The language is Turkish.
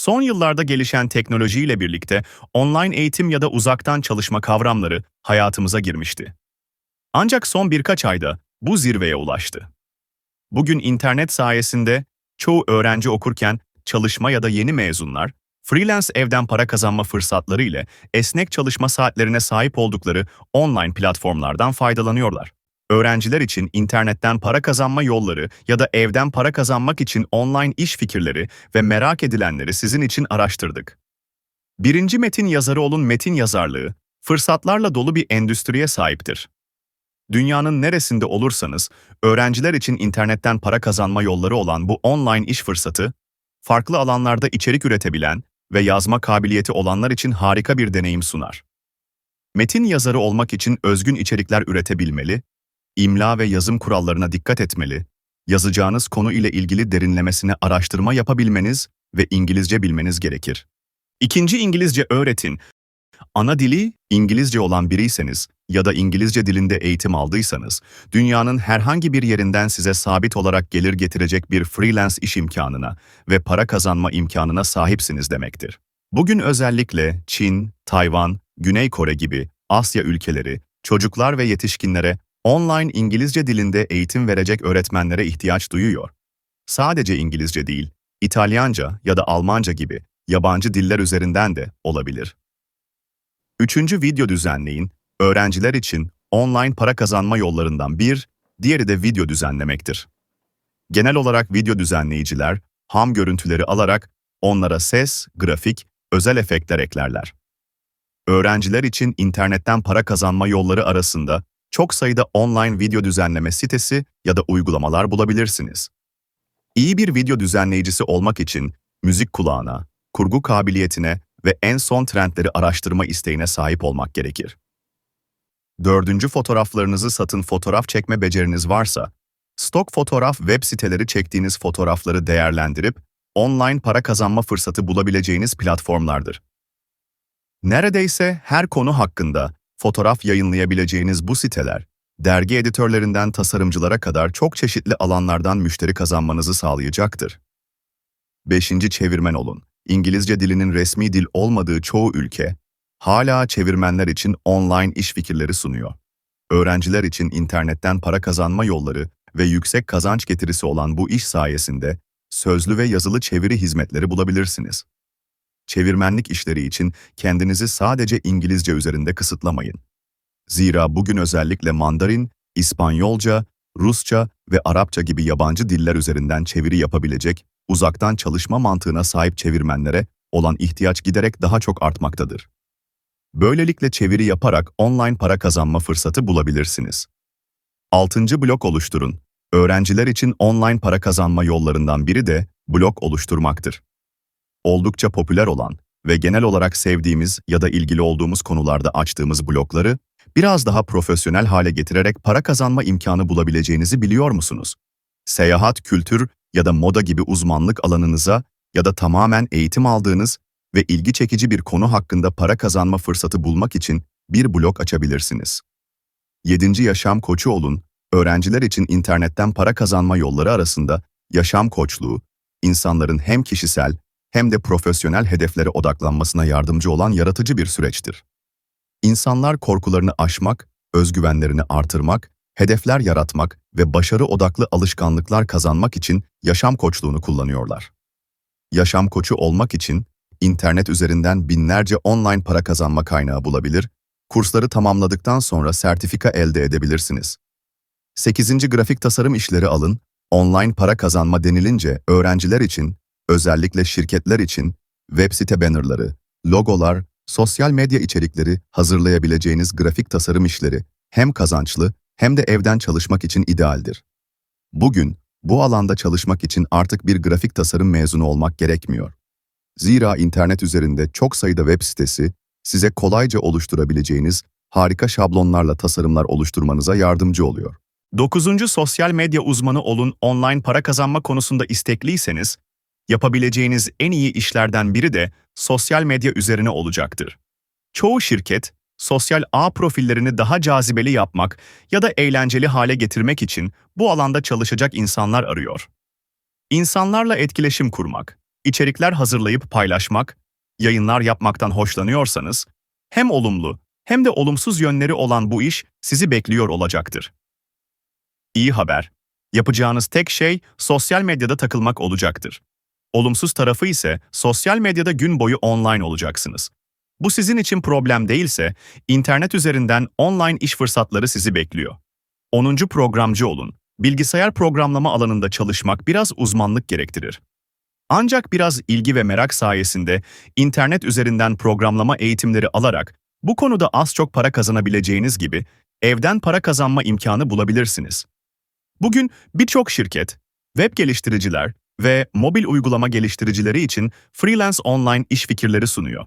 Son yıllarda gelişen teknolojiyle birlikte online eğitim ya da uzaktan çalışma kavramları hayatımıza girmişti. Ancak son birkaç ayda bu zirveye ulaştı. Bugün internet sayesinde çoğu öğrenci okurken çalışma ya da yeni mezunlar, freelance evden para kazanma fırsatları ile esnek çalışma saatlerine sahip oldukları online platformlardan faydalanıyorlar. Öğrenciler için internetten para kazanma yolları ya da evden para kazanmak için online iş fikirleri ve merak edilenleri sizin için araştırdık. Birinci metin yazarı olun metin yazarlığı, fırsatlarla dolu bir endüstriye sahiptir. Dünyanın neresinde olursanız, öğrenciler için internetten para kazanma yolları olan bu online iş fırsatı, farklı alanlarda içerik üretebilen ve yazma kabiliyeti olanlar için harika bir deneyim sunar. Metin yazarı olmak için özgün içerikler üretebilmeli, imla ve yazım kurallarına dikkat etmeli, yazacağınız konu ile ilgili derinlemesine araştırma yapabilmeniz ve İngilizce bilmeniz gerekir. İkinci İngilizce öğretin. Ana dili İngilizce olan biriyseniz ya da İngilizce dilinde eğitim aldıysanız, dünyanın herhangi bir yerinden size sabit olarak gelir getirecek bir freelance iş imkanına ve para kazanma imkanına sahipsiniz demektir. Bugün özellikle Çin, Tayvan, Güney Kore gibi Asya ülkeleri, çocuklar ve yetişkinlere online İngilizce dilinde eğitim verecek öğretmenlere ihtiyaç duyuyor. Sadece İngilizce değil, İtalyanca ya da Almanca gibi yabancı diller üzerinden de olabilir. Üçüncü video düzenleyin, öğrenciler için online para kazanma yollarından bir, diğeri de video düzenlemektir. Genel olarak video düzenleyiciler, ham görüntüleri alarak onlara ses, grafik, özel efektler eklerler. Öğrenciler için internetten para kazanma yolları arasında çok sayıda online video düzenleme sitesi ya da uygulamalar bulabilirsiniz. İyi bir video düzenleyicisi olmak için müzik kulağına, kurgu kabiliyetine ve en son trendleri araştırma isteğine sahip olmak gerekir. Dördüncü fotoğraflarınızı satın fotoğraf çekme beceriniz varsa, stok fotoğraf web siteleri çektiğiniz fotoğrafları değerlendirip online para kazanma fırsatı bulabileceğiniz platformlardır. Neredeyse her konu hakkında fotoğraf yayınlayabileceğiniz bu siteler, dergi editörlerinden tasarımcılara kadar çok çeşitli alanlardan müşteri kazanmanızı sağlayacaktır. 5. Çevirmen olun. İngilizce dilinin resmi dil olmadığı çoğu ülke, hala çevirmenler için online iş fikirleri sunuyor. Öğrenciler için internetten para kazanma yolları ve yüksek kazanç getirisi olan bu iş sayesinde sözlü ve yazılı çeviri hizmetleri bulabilirsiniz. Çevirmenlik işleri için kendinizi sadece İngilizce üzerinde kısıtlamayın. Zira bugün özellikle Mandarin, İspanyolca, Rusça ve Arapça gibi yabancı diller üzerinden çeviri yapabilecek, uzaktan çalışma mantığına sahip çevirmenlere olan ihtiyaç giderek daha çok artmaktadır. Böylelikle çeviri yaparak online para kazanma fırsatı bulabilirsiniz. 6. blok oluşturun. Öğrenciler için online para kazanma yollarından biri de blok oluşturmaktır. Oldukça popüler olan ve genel olarak sevdiğimiz ya da ilgili olduğumuz konularda açtığımız blokları biraz daha profesyonel hale getirerek para kazanma imkanı bulabileceğinizi biliyor musunuz? Seyahat, kültür ya da moda gibi uzmanlık alanınıza ya da tamamen eğitim aldığınız ve ilgi çekici bir konu hakkında para kazanma fırsatı bulmak için bir blog açabilirsiniz. 7. Yaşam koçu olun, öğrenciler için internetten para kazanma yolları arasında yaşam koçluğu, insanların hem kişisel hem de profesyonel hedeflere odaklanmasına yardımcı olan yaratıcı bir süreçtir. İnsanlar korkularını aşmak, özgüvenlerini artırmak, hedefler yaratmak ve başarı odaklı alışkanlıklar kazanmak için yaşam koçluğunu kullanıyorlar. Yaşam koçu olmak için internet üzerinden binlerce online para kazanma kaynağı bulabilir, kursları tamamladıktan sonra sertifika elde edebilirsiniz. 8. Grafik tasarım işleri alın, online para kazanma denilince öğrenciler için, özellikle şirketler için web site bannerları, logolar, sosyal medya içerikleri hazırlayabileceğiniz grafik tasarım işleri hem kazançlı hem de evden çalışmak için idealdir. Bugün bu alanda çalışmak için artık bir grafik tasarım mezunu olmak gerekmiyor. Zira internet üzerinde çok sayıda web sitesi size kolayca oluşturabileceğiniz harika şablonlarla tasarımlar oluşturmanıza yardımcı oluyor. 9. Sosyal medya uzmanı olun online para kazanma konusunda istekliyseniz, yapabileceğiniz en iyi işlerden biri de sosyal medya üzerine olacaktır. Çoğu şirket, sosyal ağ profillerini daha cazibeli yapmak ya da eğlenceli hale getirmek için bu alanda çalışacak insanlar arıyor. İnsanlarla etkileşim kurmak, içerikler hazırlayıp paylaşmak, yayınlar yapmaktan hoşlanıyorsanız, hem olumlu hem de olumsuz yönleri olan bu iş sizi bekliyor olacaktır. İyi haber. Yapacağınız tek şey sosyal medyada takılmak olacaktır. Olumsuz tarafı ise sosyal medyada gün boyu online olacaksınız. Bu sizin için problem değilse, internet üzerinden online iş fırsatları sizi bekliyor. 10. programcı olun. Bilgisayar programlama alanında çalışmak biraz uzmanlık gerektirir. Ancak biraz ilgi ve merak sayesinde internet üzerinden programlama eğitimleri alarak bu konuda az çok para kazanabileceğiniz gibi evden para kazanma imkanı bulabilirsiniz. Bugün birçok şirket, web geliştiriciler ve mobil uygulama geliştiricileri için freelance online iş fikirleri sunuyor.